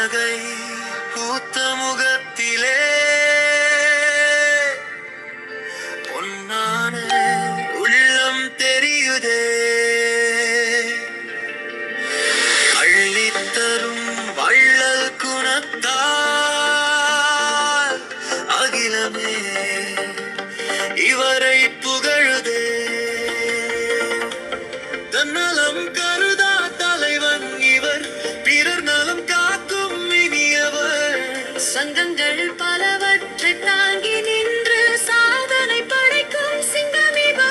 புன்னகை பூத்த முகத்திலே. பொன்னான உள்ளம் தெரியுதே. அள்ளித்தரும் வள்ளல் குணத்தால் அகிலமே இவரை புகழுதே. தன்னலம் கரு சங்கங்கள் பலவற்றை தாங்கி நின்று சாதனை படைக்கும் சிங்கமிவா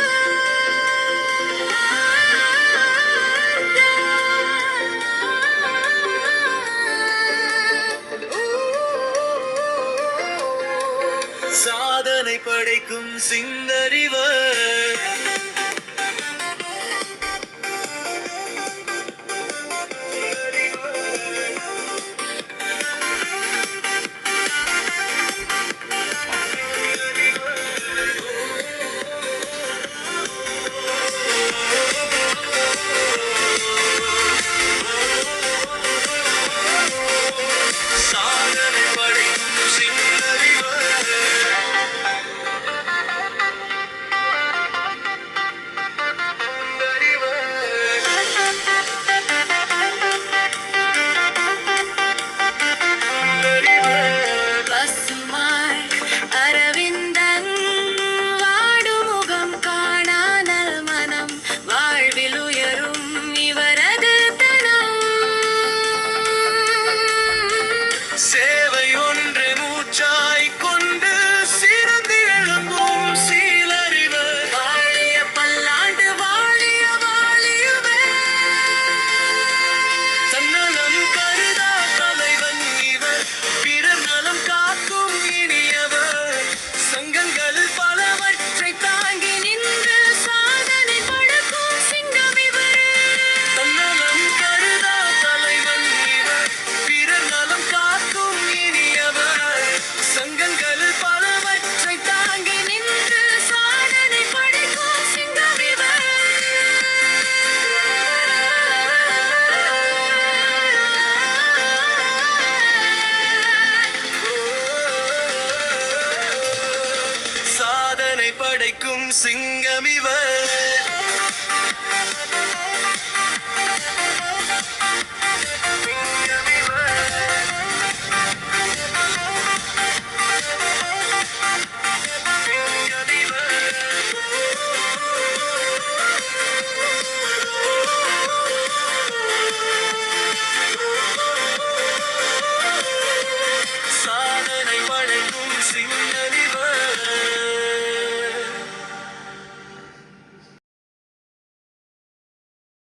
சாதனை படைக்கும் சிந்தறிவர் say படைக்கும் சிங்கமிவர்